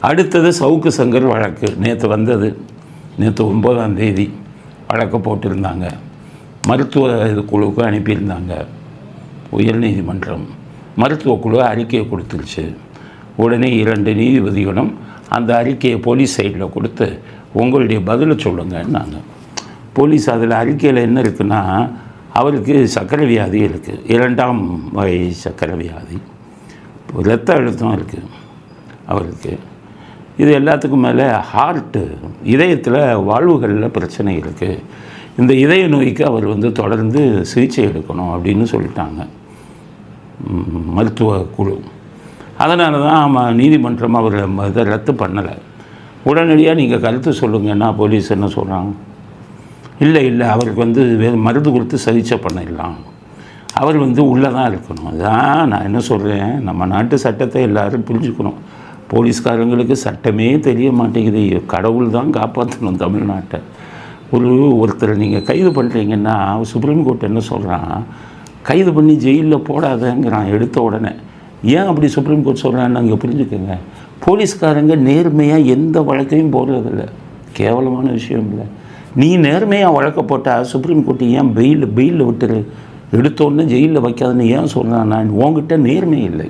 அடுத்தது சவுக்கு சங்கர் வழக்கு. நேற்று வந்தது. நேற்று ஒன்பதாம் தேதி வழக்கு போட்டிருந்தாங்க. மருத்துவ இது குழுவுக்கு அனுப்பியிருந்தாங்க. உயர்நீதிமன்றம் மருத்துவ குழு அறிக்கையை கொடுத்துருச்சு. உடனே இரண்டு நீதிபதிகளும் அந்த அறிக்கையை போலீஸ் சைடில் கொடுத்து உங்களுடைய பதிலை சொல்லுங்கன்னாங்க. போலீஸ் அதில் அறிக்கையில் என்ன இருக்குன்னா அவருக்கு சக்கரை வியாதி இருக்குது இரண்டாம் வகை சக்கரை வியாதி. இரத்த அழுத்தம் இருக்குது அவருக்கு. இது எல்லாத்துக்கும் மேலே ஹார்ட்டு இதயத்தில் வாழ்வுகளில் பிரச்சனை இருக்குது இந்த இதய நோய்க்கு அவர் வந்து தொடர்ந்து சிகிச்சை எடுக்கணும் அப்படின்னு சொல்லிட்டாங்க. மருத்துவ குழு. அதனால தான் நீதிமன்றம் அவர் இதை ரத்து பண்ணலை. உடனடியாக நீங்கள் கருத்து சொல்லுங்கன்னா போலீஸ் என்ன சொல்கிறாங்க இல்லை இல்லை அவருக்கு வந்து வேறு மருந்து கொடுத்து சிகிச்சை பண்ணிடலாம். அவர் வந்து உள்ளே தான் இருக்கணும். அதான் நான் என்ன சொல்கிறேன் நம்ம நாட்டு சட்டத்தை எல்லோரும் புரிஞ்சுக்கணும். போலீஸ்காரங்களுக்கு சட்டமே தெரிய மாட்டேங்குது. கடவுள் தான் காப்பாற்றணும் தமிழ்நாட்டை. ஒரு ஒருத்தரை நீங்கள் கைது பண்ணுறீங்கன்னா சுப்ரீம் கோர்ட் என்ன சொல்கிறான் கைது பண்ணி ஜெயிலில் போடாதேங்கிறான் எடுத்த உடனே. ஏன் அப்படி சுப்ரீம் கோர்ட் சொல்கிறான்னு அங்கே புரிஞ்சுக்கோங்க. போலீஸ்காரங்க நேர்மையாக எந்த வழக்கையும் போடுறதில்ல. கேவலமான விஷயம் இல்லை நீ நேர்மையாக வழக்க போட்டால் சுப்ரீம் கோர்ட்டு ஏன் பெயில் பெயிலில் விட்டுரு? எடுத்தோடனே ஜெயிலில் வைக்காதுன்னு ஏன் சொல்கிறான் நான் உங்ககிட்ட நேர்மை இல்லை.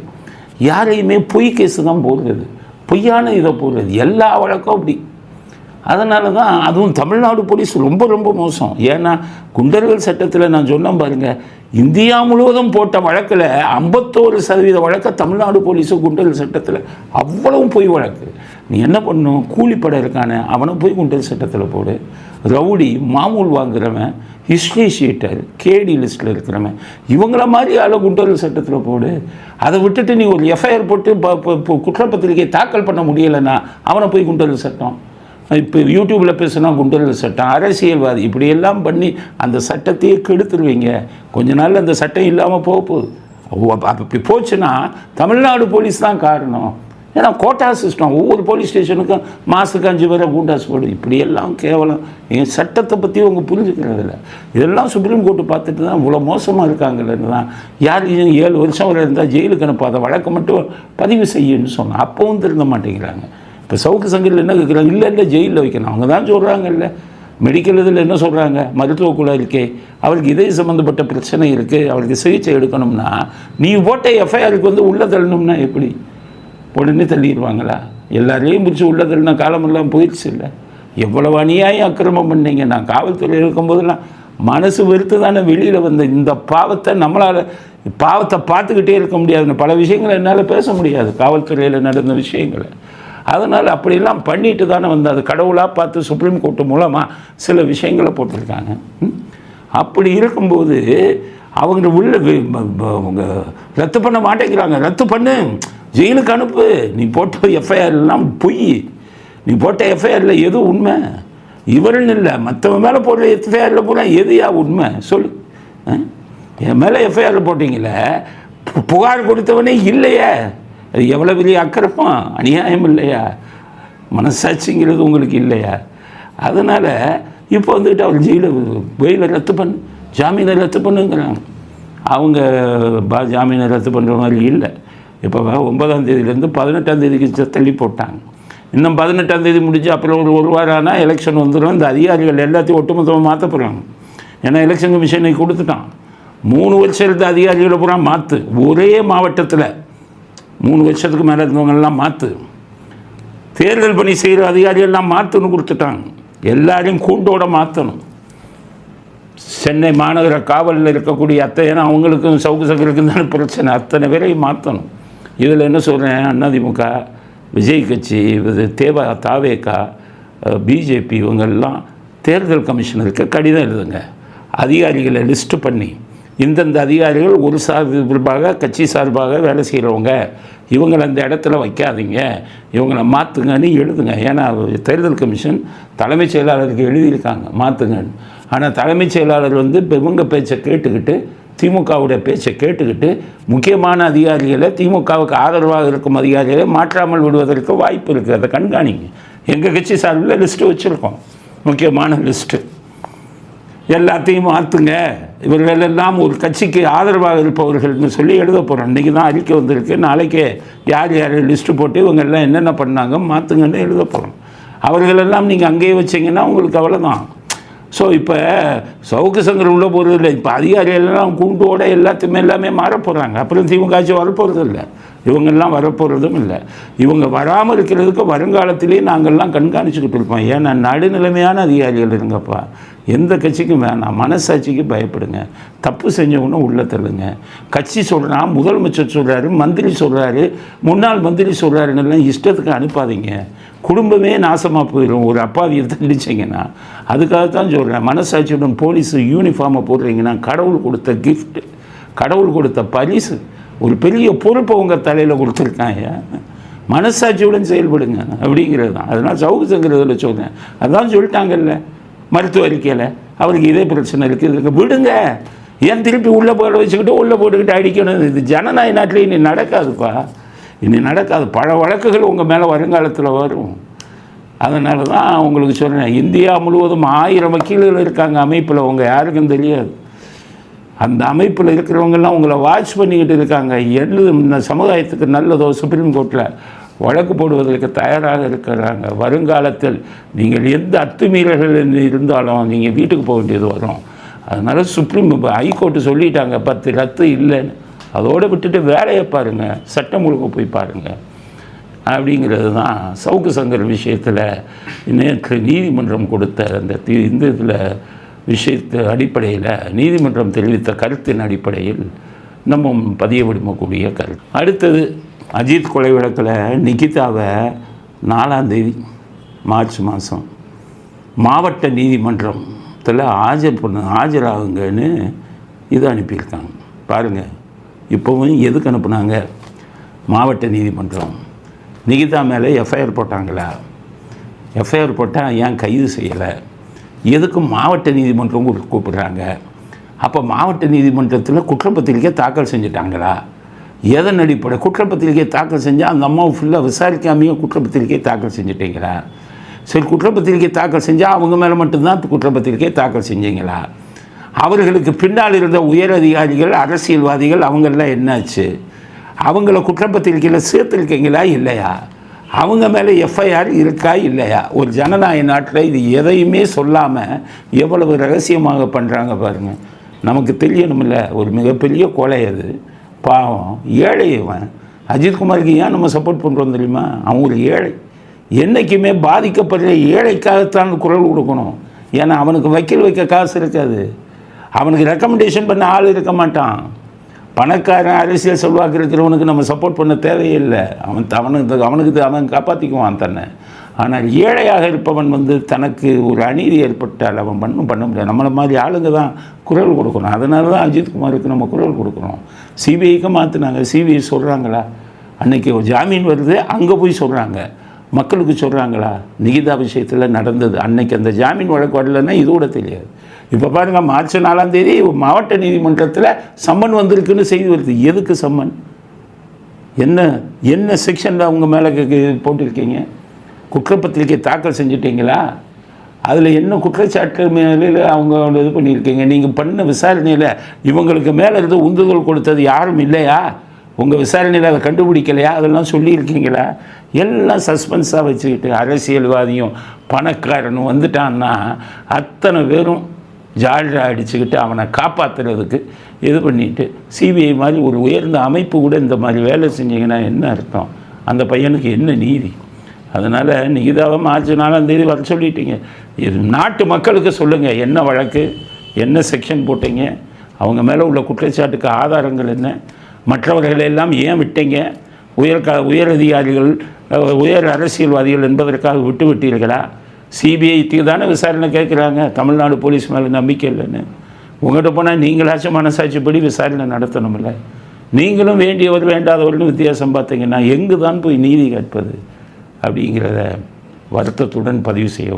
யாரையுமே பொய் கேஸு தான் போடுறது. பொய்யான இதை போடுறது. எல்லா வழக்கம் அப்படி. அதனால தான் அதுவும் தமிழ்நாடு போலீஸ் ரொம்ப ரொம்ப மோசம். ஏன்னா குண்டர்கள் சட்டத்தில் நான் சொன்னேன் பாருங்க இந்தியா முழுவதும் போட்ட வழக்கில் ஐம்பத்தோரு சதவீத வழக்க தமிழ்நாடு போலீஸு குண்டர்கள் சட்டத்தில். அவ்வளவும் பொய் வழக்கு. நீ என்ன பண்ணும்? கூலிப்படை இருக்கானே அவனை போய் குண்டல் சட்டத்தில் போடு. ரவுடி மாமூல் வாங்குறவன் ஹிஸ்ட்ரி ஷீட்டர் கேடி லிஸ்ட்டில் இருக்கிறவன் இவங்கள மாதிரி ஆளை குண்டர்கள் சட்டத்தில் போடு. அதை விட்டுட்டு நீ ஒரு எஃப்ஐஆர் போட்டு ப- குற்றப்பத்திரிகை தாக்கல் பண்ண முடியலைன்னா அவனை போய் குண்டர்கள் சட்டம். இப்போ யூடியூப்பில் பேசுனா குண்டர்கள் சட்டம். அரசியல்வாதி இப்படியெல்லாம் பண்ணி அந்த சட்டத்தையே கெடுத்துருவீங்க. கொஞ்ச நாள் அந்த சட்டம் இல்லாமல் போக போகுது அப்போ அப்படி போச்சுன்னா தமிழ்நாடு போலீஸ் தான் காரணம். ஏன்னா கோட்டா சிஸ்டம் ஒவ்வொரு போலீஸ் ஸ்டேஷனுக்கும் மாதத்துக்கு அஞ்சு பேரை கூட்டாசு போடு. இப்படியெல்லாம் கேவலம். என் சட்டத்தை பற்றி அவங்க புரிஞ்சுக்கிறதில்ல இதெல்லாம் சுப்ரீம் கோர்ட்டு பார்த்துட்டு தான் இவ்வளோ மோசமாக இருக்காங்கல்லன்னு தான். யார் ஏழு வருஷம் வரை இருந்தால் ஜெயிலுக்கு அனுப்பாத வழக்கை மட்டும் பதிவு செய்யுன்னு சொன்னாங்க. அப்பவும் திருந்த மாட்டேங்கிறாங்க. இப்போ சவுக்கு சங்கரில் என்ன கேட்குறாங்க இல்லை இல்லை ஜெயிலில் வைக்கணும். அவங்க தான் சொல்கிறாங்கல்ல மெடிக்கல் இதில் என்ன சொல்கிறாங்க மருத்துவ குழு இருக்கே. அவருக்கு இதய சம்மந்தப்பட்ட பிரச்சனை இருக்குது அவருக்கு சிகிச்சை எடுக்கணும்னா நீ போட்ட எஃப்ஐஆருக்கு வந்து உள்ளே தள்ளணும்னா எப்படி? உடனே தள்ளிடுவாங்களா? எல்லாரையும் பிடிச்சி உள்ள தள்ளின காலமெல்லாம் போயிடுச்சு இல்லை எவ்வளவு அநியாயம் அக்கிரமம் பண்ணீங்க. நான் காவல்துறையில் இருக்கும்போதெல்லாம் மனசு வெறுத்து தானே வெளியில் வந்த இந்த பாவத்தை நம்மளால் பாவத்தை பார்த்துக்கிட்டே இருக்க முடியாதுன்னு பல விஷயங்களை என்னால் பேச முடியாது. காவல்துறையில் நடந்த விஷயங்களை. அதனால் அப்படிலாம் பண்ணிட்டு தானே வந்து அது கடவுளாக பார்த்து சுப்ரீம் கோர்ட்டு மூலமாக சில விஷயங்களை போட்டிருக்காங்க. ம்? அப்படி இருக்கும்போது அவங்க உள்ள அவங்க ரத்து பண்ண மாட்டேங்கிறாங்க. ரத்து பண்ணு. ஜெயிலுக்கு அனுப்பு. நீ போட்ட எஃப்ஐஆர் எல்லாம் பொய். நீ போட்ட எஃப்ஐஆரில் எது உண்மை? இவருன்னு இல்லை. மற்றவன் மேலே போடுற எஃப்ஐஆரில் பூரா எதுயா உண்மை? சொல்லு. ஆ? என் மேலே எஃப்ஐஆரில் போட்டிங்களே பு- புகார் கொடுத்தவனே இல்லையே. அது எவ்வளோ பெரிய அக்கிரமம்? அநியாயம் இல்லையா? மனசாட்சிங்கிறது உங்களுக்கு இல்லையா? அதனால் இப்போ வந்துக்கிட்டு அவர் ஜெயிலை வெயில ரத்து பண்ணு. ஜாமீனை ரத்து பண்ணுங்கிறாங்க. அவங்க பா ஜாமீனை ரத்து பண்ணுற மாதிரி இல்லை. இப்போ ஒன்பதாம் தேதியிலேருந்து பதினெட்டாம் தேதிக்கு தள்ளி போட்டாங்க. இன்னும் பதினெட்டாம் தேதி முடிஞ்சு அப்புறம் ஒரு ஒரு வாரம் ஆனால் எலெக்ஷன் வந்துடும் இந்த அதிகாரிகள் எல்லாத்தையும் ஒட்டுமொத்தமாக மாற்ற போகிறாங்க ஏன்னா எலெக்ஷன் கமிஷனை கொடுத்துட்டான். மூணு வருஷம் இருந்த அதிகாரிகளை பூரா மாற்று ஒரே மாவட்டத்தில். மூணு வருஷத்துக்கு மேலே இருந்தவங்கெல்லாம் மாற்று தேர்தல் பணி செய்கிற அதிகாரிகள்லாம் மாற்றணும் கொடுத்துட்டாங்க. எல்லாரையும் கூண்டோட மாற்றணும் சென்னை மாநகர காவலில் இருக்கக்கூடிய அத்தனை அவங்களுக்கும் சவுக்கு சங்கருக்கும் தானே பிரச்சனை. அத்தனை பேரையும் மாற்றணும் இதில் என்ன சொல்கிறேன் அண்ணாதிமுக விஜய் கட்சி இது தேவா தாவேக்கா பிஜேபி இவங்கெல்லாம் தேர்தல் கமிஷனருக்கு கடிதம் எழுதுங்க. அதிகாரிகளை லிஸ்ட்டு பண்ணி இந்தந்த அதிகாரிகள் ஒரு சார்பாக கட்சி சார்பாக வேலை செய்கிறவங்க இவங்களை அந்த இடத்துல வைக்காதீங்க இவங்களை மாற்றுங்கன்னு எழுதுங்க. ஏன்னா தேர்தல் கமிஷன் தலைமைச் செயலாளருக்கு எழுதியிருக்காங்க மாற்றுங்கன்னு ஆனால் தலைமைச் செயலாளர் வந்து இப்போ இவங்க பேச்சை கேட்டுக்கிட்டு திமுகவுடைய பேச்சை கேட்டுக்கிட்டு முக்கியமான அதிகாரிகளை திமுகவுக்கு ஆதரவாக இருக்கும் அதிகாரிகளை மாற்றாமல் விடுவதற்கு வாய்ப்பு இருக்குது. அதை கண்காணிங்க. எங்கள் கட்சி சார்பில் லிஸ்ட்டு வச்சுருக்கோம். முக்கியமான லிஸ்ட்டு. எல்லாத்தையும் மாற்றுங்க இவர்கள் எல்லாம் ஒரு கட்சிக்கு ஆதரவாக இருப்பவர்கள்னு சொல்லி எழுத போகிறோம் இன்றைக்கி தான் அறிக்கை வந்திருக்கு. நாளைக்கே யார் யார் லிஸ்ட்டு போட்டு இவங்க எல்லாம் என்னென்ன பண்ணாங்க மாற்றுங்கன்னு எழுத போகிறோம் அவர்களெல்லாம் நீங்கள் அங்கேயே வச்சீங்கன்னா உங்களுக்கு அவ்வளோதான் ஸோ இப்போ சவுக்கு சங்கர் உள்ள போகிறது இல்லை இப்போ அதிகாரி எல்லாம் கூண்டோட எல்லாத்தையுமே எல்லாமே மாற போகிறாங்க அப்புறம் திமுக ஆட்சி வரப்போகிறது இல்லை இவங்கெல்லாம் வரப்போகிறதும் இல்லை. இவங்க வராமல் இருக்கிறதுக்கு வருங்காலத்திலேயே நாங்கள்லாம் கண்காணிச்சுக்கிட்டு இருப்போம். ஏன்னா நடுநிலைமையான அதிகாரிகள் இருங்கப்பா. எந்த கட்சிக்கும் வேணாம். மனசாட்சிக்கு பயப்படுங்க. தப்பு செஞ்சவங்களும் உள்ளே தள்ளுங்க. கட்சி சொல்கிறான் முதலமைச்சர் சொல்கிறாரு மந்திரி சொல்கிறாரு முன்னாள் மந்திரி சொல்கிறாருன்னு இஷ்டத்துக்கு அனுப்பாதீங்க. குடும்பமே நாசமாக போயிடும் ஒரு அப்பாவியை தண்டிச்சிங்கன்னா அதுக்காகத்தான் சொல்கிறேன் மனசாட்சியுடன் போலீஸு யூனிஃபார்மை போடுறீங்கன்னா கடவுள் கொடுத்த கிஃப்ட் கடவுள் கொடுத்த பரிசு ஒரு பெரிய பொறுப்பை உங்கள் தலையில் கொடுத்துருக்காங்க. மனசாட்சியுடன் செயல்படுங்க. அப்படிங்கிறது தான். அதனால் சவுக்கு சங்கரதில் சொல்கிறேன் அதான் சொல்லிட்டாங்கல்ல மருத்துவ அறிக்கையில். அவருக்கு இதே பிரச்சனை இருக்குது இதுக்கு விடுங்க. ஏன் திருப்பி உள்ளே போட வச்சுக்கிட்டு உள்ளே போட்டுக்கிட்டு அடிக்கணும்? இது ஜனநாயக நாட்டில் இனி நடக்காதுப்பா. இனி நடக்காது. பல வழக்குகள் உங்கள் மேலே வருங்காலத்தில் வரும். அதனால தான் உங்களுக்கு சொல்கிறேன் இந்தியா முழுவதும் ஆயிரம் வக்கீல்கள் இருக்காங்க அமைப்பில். உங்கள் யாருக்கும் தெரியாது. அந்த அமைப்பில் இருக்கிறவங்கெல்லாம் உங்களை வாட்ச் பண்ணிக்கிட்டு இருக்காங்க. எழுது இந்த சமுதாயத்துக்கு நல்லதோ சுப்ரீம் கோர்ட்டில் வழக்கு போடுவதற்கு தயாராக இருக்கிறாங்க. வருங்காலத்தில் நீங்கள் எந்த அத்துமீறல்கள் இருந்தாலும் நீங்கள் வீட்டுக்கு போக வேண்டியது வரும். அதனால் சுப்ரீம் ஹைகோர்ட்டு சொல்லிட்டாங்க. பத்து ரத்து இல்லைன்னு. அதோடு விட்டுட்டு வேலையை பாருங்கள் சட்டம் முழுக்க போய் பாருங்கள் அப்படிங்கிறது தான் சவுக்கு சங்கர் விஷயத்தில் நேற்று நீதிமன்றம் கொடுத்த அந்த தி இந்த இதில் விஷயத்து அடிப்படையில் நீதிமன்றம் தெரிவித்த கருத்தின் அடிப்படையில் நம்ம பதிய விடுமக்கூடிய கருத்து. அடுத்தது அஜித் கொலை வழக்கில் நிகிதாவை நாலாம் தேதி மார்ச் மாதம் மாவட்ட நீதிமன்றத்தில் ஆஜர் பண்ண ஆஜராகுங்கன்னு இது அனுப்பியிருக்காங்க. பாருங்கள் இப்போவும் எதுக்கு அனுப்புனாங்க? மாவட்ட நீதிமன்றம். நிகிதா மேலே எஃப்ஐஆர் போட்டாங்களா? எஃப்ஐஆர் போட்டால் ஏன் கைது செய்யலை? எதுக்கும் மாவட்ட நீதிமன்றம் கூ- கூப்பிடுறாங்க. அப்போ மாவட்ட நீதிமன்றத்தில் குற்றப்பத்திரிக்கை தாக்கல் செஞ்சுட்டாங்களா? எதன் அடிப்படை? குற்றப்பத்திரிக்கை தாக்கல் செஞ்சால் அந்த அம்மாவை ஃபுல்லாக விசாரிக்காமையே குற்றப்பத்திரிக்கை தாக்கல் செஞ்சுட்டீங்களா? சரி குற்றப்பத்திரிக்கை தாக்கல் செஞ்சால் அவங்க மேலே மட்டும்தான் குற்றப்பத்திரிக்கை தாக்கல் செஞ்சீங்களா? அவர்களுக்கு பின்னால் இருந்த உயர் அதிகாரிகள் அரசியல்வாதிகள் அவங்கெல்லாம் என்னாச்சு? அவங்கள குற்றப்பத்திரிக்கையில் சேர்த்துருக்கீங்களா இல்லையா? அவங்க மேலே எஃப்ஐஆர் இருக்கா இல்லையா? ஒரு ஜனநாயக நாட்டில் இது எதையுமே சொல்லாமல் எவ்வளவு ரகசியமாக பண்ணுறாங்க பாருங்கள் நமக்கு தெரியணுமில்ல ஒரு மிகப்பெரிய கொலை அது. பாவம். ஏழை இவன். அஜித்குமாருக்கு ஏன் நம்ம சப்போர்ட் பண்ணுறோம் தெரியுமா? அவன் ஒரு ஏழை. என்றைக்குமே பாதிக்கப்படுற ஏழைக்காகத்தான் குரல் கொடுக்கணும். ஏன்னா அவனுக்கு வக்கீல் வைக்க காசு இருக்காது. அவனுக்கு ரெக்கமெண்டேஷன் பண்ண ஆள் இருக்க மாட்டான். பணக்காரன் அரசியல் செல்வாக்கு இருக்கிறவனுக்கு நம்ம சப்போர்ட் பண்ண தேவையில்லை. அவன் அவனுக்கு அவனுக்கு அவன் காப்பாற்றிக்குவான் தன்னை. ஆனால் ஏழையாக இருப்பவன் வந்து தனக்கு ஒரு அநீதி ஏற்பட்டால் அவன் பண்ணும் பண்ண முடியாது. நம்மளை மாதிரி ஆளுங்க தான் குரல் கொடுக்கணும். அதனால தான் அஜித்குமாருக்கு நம்ம குரல் கொடுக்கணும். சிபிஐக்கு மாற்றினாங்க சிபிஐ சொல்கிறாங்களா அன்றைக்கி ஒரு ஜாமீன் வருது அங்கே போய் சொல்கிறாங்க மக்களுக்கு சொல்கிறாங்களா நிகிதா விஷயத்தில் நடந்தது. அன்னைக்கு அந்த ஜாமீன் வழக்கு வரலன்னா இது கூட தெரியாது. இப்போ பாருங்கள் மார்ச் நாலாம் தேதி மாவட்ட நீதிமன்றத்தில் சம்மன் வந்திருக்குன்னு செய்தி வருது. எதுக்கு சம்மன்? என்ன என்ன செக்ஷனில் அவங்க மேலே போட்டிருக்கீங்க? குற்றப்பத்திரிக்கை தாக்கல் செஞ்சிட்டீங்களா? அதில் என்ன குற்றச்சாட்டு மேலே அவங்க இது பண்ணியிருக்கீங்க? நீங்கள் பண்ண விசாரணையில் இவங்களுக்கு மேலே இருந்து உந்துதல் கொடுத்தது யாரும் இல்லையா? உங்கள் விசாரணையில் அதை கண்டுபிடிக்கலையா? அதெல்லாம் சொல்லியிருக்கீங்களா? எல்லாம் சஸ்பென்ஸாக வச்சுக்கிட்டு அரசியல்வாதியும் பணக்காரனும் வந்துட்டான்னா அத்தனை பேரும் ஜால்ரா அடிச்சுக்கிட்டு அவனை காப்பாற்றுறதுக்கு இது பண்ணிட்டு சிபிஐ மாதிரி ஒரு உயர்ந்த அமைப்பு கூட இந்த மாதிரி வேலை செஞ்சீங்கன்னா என்ன அர்த்தம்? அந்த பையனுக்கு என்ன நீதி? அதனால் நிகிதாவை மார்ச் நாலாம் தேதி வர சொல்லிட்டீங்க. இது நாட்டு மக்களுக்கு சொல்லுங்கள் என்ன வழக்கு? என்ன செக்ஷன் போட்டீங்க? அவங்க மேலே உள்ள குற்றச்சாட்டுக்கு ஆதாரங்கள் என்ன? மற்றவர்களை எல்லாம் ஏன் விட்டீங்க? உயர் க உயர் அதிகாரிகள் உயர் அரசியல்வாதிகள் என்பதற்காக விட்டு விட்டீர்களா? சிபிஐக்கு தானே விசாரணை கேட்குறாங்க. தமிழ்நாடு போலீஸ் மேலே நம்பிக்கை இல்லைன்னு. உங்கள்கிட்ட போனால் நீங்களாச்சும் மனசாட்சிப்படி விசாரணை நடத்தணும்ல. நீங்களும் வேண்டியவர் வேண்டாதவர்னு வித்தியாசம் பார்த்தீங்கன்னா எங்கு தான் போய் நீதி கேட்பது? அப்படிங்கிறத வருத்தத்துடன் பதிவு செய்ய